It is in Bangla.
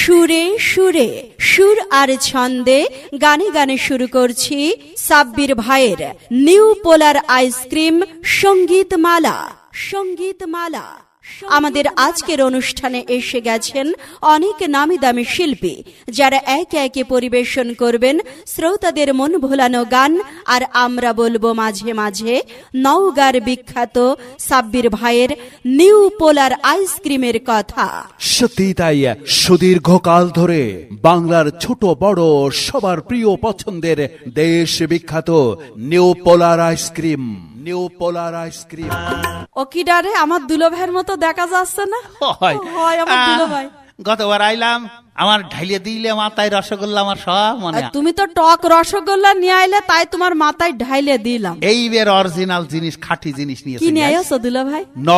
সুরে সুরে, সুর আর ছন্দে গানে গানে শুরু করছি সাব্বির ভাইয়ের নিউ পোলার আইসক্রিম সংগীত মালা সংগীত মালা আমাদের আজকের অনুষ্ঠানে এসে গেছেন অনেক নামি দামি শিল্পী, যারা একে একে পরিবেশন করবেন শ্রোতাদের মন ভোলানো গান, আর আমরা বলব মাঝে মাঝে নওগার বিখ্যাত সাব্বির ভাইয়ের নিউ পোলার আইসক্রিমের কথা। সত্যি তাই, সুদীর্ঘকাল ধরে বাংলার ছোট বড় সবার প্রিয় পছন্দের দেশ বিখ্যাত New Polar ice cream. New Polar ice cream ও কি ডারে আমার দুলো ভাইয়ের মতো দেখা যাচ্ছে না? হয়। হয় আমার দুলো ভাই গতবার আইলাম আমার ঢাইলে দিলে মাথায় রসগোল্লা আমার সব মনে তুমি তো টক রসগোল্লা নিয়ে আইলে তাই তোমার মাথায় ঢাইলে দিলাম। এইবার অরিজিনাল জিনিস খাঁটি জিনিস নিয়ে কি নিয়ে আইছো দুলো ভাই ন